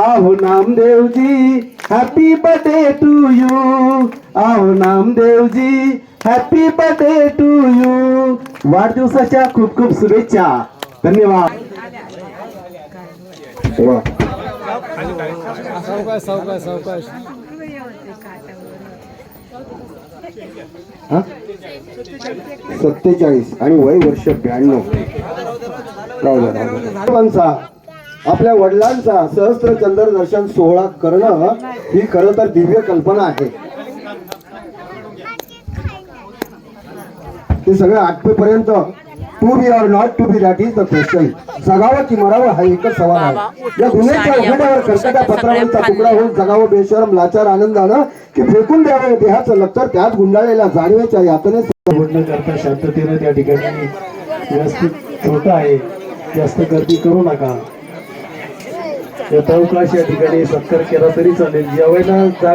आहो Namdevji happy birthday to you आहो Namdevji happy birthday to you वाढदिवसाच्या खूप खूप शुभेच्छा. धन्यवाद. सत्तेचाळीस आणि वय वर्ष ब्याण्णव. आपल्या वडिलांचा सहस्त्र चंद्र दर्शन सोहळा करणं ही खरं तर दिव्य कल्पना आहे. ते सगळं आठवेपर्यंत to be or not to be that is the question जगावं की मरावं हा एकच सवाल आहे. या गुन्ह्याच्या उघड्यावर कर्कटा पत्रावरचा तुकडा होऊन जगावं बेशरम लाचार आनंदानं की फेकून द्यावं देहाचं लक्तर त्यात गुंडाळलेल्या जाणीवेच्या यातनेत बोलणं करता शांततेनं त्या ठिकाणी व्यवस्थित छोटा आहे. जास्त गर्दी करू नका. या या ठिकाणी सत्कार केला तरी चालेल. ज्यावेळेला जागा